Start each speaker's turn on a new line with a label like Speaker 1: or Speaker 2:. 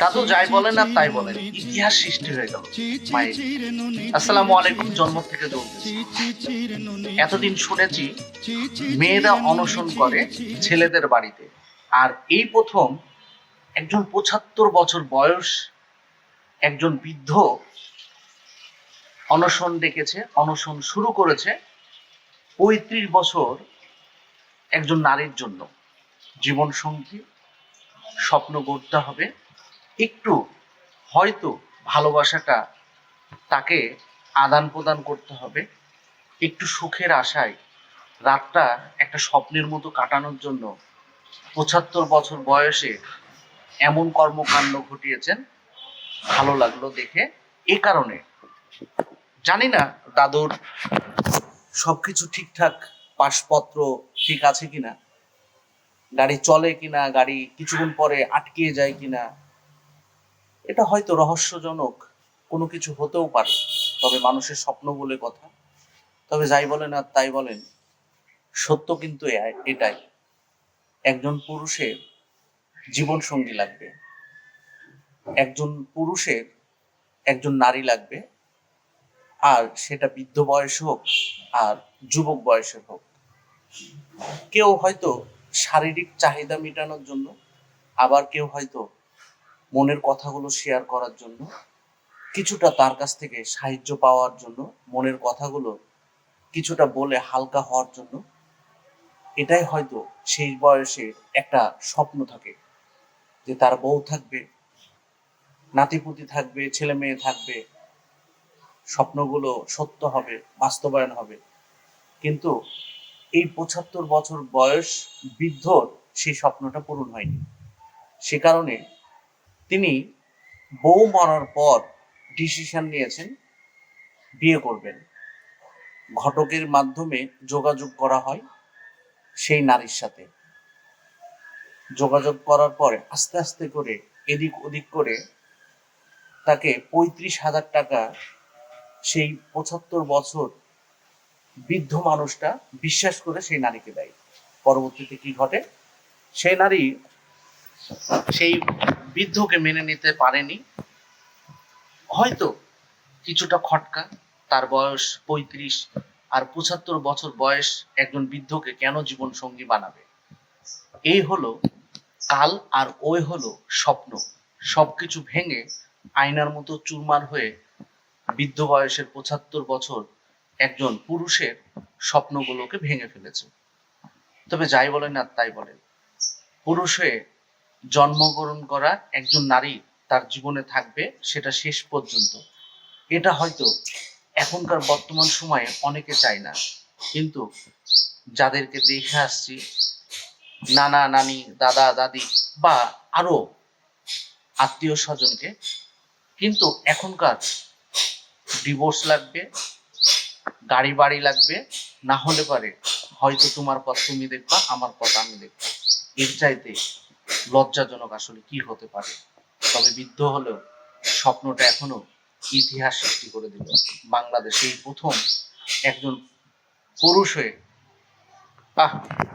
Speaker 1: দাদু যাই বলেন আর তাই বলেন ইতিহাস সৃষ্টি হয়ে গেল আসসালামু আলাইকুম, জন্ম থেকে এতদিন শুনেছি, মেয়েরা অনশন করে ছেলেদের বাড়িতে। আর এই প্রথম একজন পঁচাত্তর বছর বয়স একজন বৃদ্ধ অনশন ডেকেছে, অনশন শুরু করেছে পঁয়ত্রিশ বছর একজন নারীর জন্য। জীবন সঙ্গী স্বপ্ন গড়তে হবে। একটু হয়তো ভালোবাসাটা তাকে আদান প্রদান করতে হবে। একটু সুখের আশায় রাতটা একটা স্বপ্নের মতো কাটানোর জন্য পঁচাত্তর বছর বয়সে এমন কর্মকাণ্ড ঘটিয়েছেন। ভালো লাগল দেখে। এ কারণে জানি না দাদুর সবকিছু ঠিকঠাক পাসপত্র ঠিক আছে কিনা, গাড়ি চলে কিনা, গাড়ি কিছুক্ষণ পরে আটকে যায় কিনা এটা হয়তো রহস্যজনক কোনো কিছু হতেও পারে। তবে মানুষের স্বপ্ন বলে কথা। তবে যাই বলেন আর তাই বলেন, সত্য কিন্তু এটাই। একজন পুরুষের জীবন সঙ্গী লাগবে। একজন পুরুষের একজন নারী লাগবে। আর সেটা বৃদ্ধ বয়স হোক আর যুবক বয়সের হোক। কেউ হয়তো শারীরিক চাহিদা মেটানোর জন্য, আবার কেউ হয়তো মনের কথাগুলো শেয়ার করার জন্য, কিছুটা তার কাছ থেকে সাহায্য পাওয়ার জন্য, মনের কথাগুলো কিছুটা বলে হালকা হওয়ার জন্য, এটাই হয়তো সেই বয়সে একটা স্বপ্ন থাকে। যে তার বউ থাকবে, নাতিপুতি থাকবে, ছেলে মেয়ে থাকবে, স্বপ্নগুলো সত্য হবে, বাস্তবায়ন হবে। কিন্তু এই পঁচাত্তর বছর বয়স বৃদ্ধর সেই স্বপ্নটা পূরণ হয়নি। সে কারণে তিনি বউ মরার পর ডিসিশন নিয়েছেন বিয়ে করবেন। ঘটকের মাধ্যমে যোগাযোগ করা হয় সেই নারীর সাথে। যোগাযোগ করার পরে আস্তে আস্তে করে এদিক ওদিক করে তাকে পঁয়ত্রিশ হাজার টাকা সেই পঁচাত্তর বছর বৃদ্ধ মানুষটা বিশ্বাস করে সেই নারীকে দেয়। পরবর্তীতে কি ঘটে? সেই নারী সেই বৃদ্ধকে মেনে নিতে পারেনি। হয়তো কিছুটা খটকা, তার বয়স পঁয়ত্রিশ আর পঁচাত্তর বছর বয়স একজন বৃদ্ধকে কেন জীবন সঙ্গী বানাবে? এই হলো কাল আর ওই হলো স্বপ্ন। সবকিছু ভেঙে আয়নার মতো চুরমার হয়ে বৃদ্ধ বয়সের পঁচাত্তর বছর একজন পুরুষের স্বপ্নগুলোকে ভেঙে ফেলেছে। তবে যাই বলেন আর তাই বলেন, পুরুষ হয়ে জন্মগ্রহণ করা একজন নারী তার জীবনে থাকবে সেটা শেষ পর্যন্ত। এটা হয়তো এখনকার বর্তমান সময়ে অনেকে চায় না। কিন্তু যাদেরকে দেখে আসছি, নানা নানি, দাদা, দাদি বা আরও আত্মীয় স্বজনকে, কিন্তু এখনকার ডিভোর্স লাগবে, গাড়ি বাড়ি লাগবে, না হলে পারে হয়তো তোমার পথ তুমি দেখবা, আমার পথ আমি দেখব। এর চাইতে লজ্জাজনক আসলে কি হতে পারে? তবে বৃদ্ধ হলেও স্বপ্নটা এখনও ইতিহাস সৃষ্টি করে দিল। বাংলাদেশে এই প্রথম একজন পুরুষ হয়ে আহ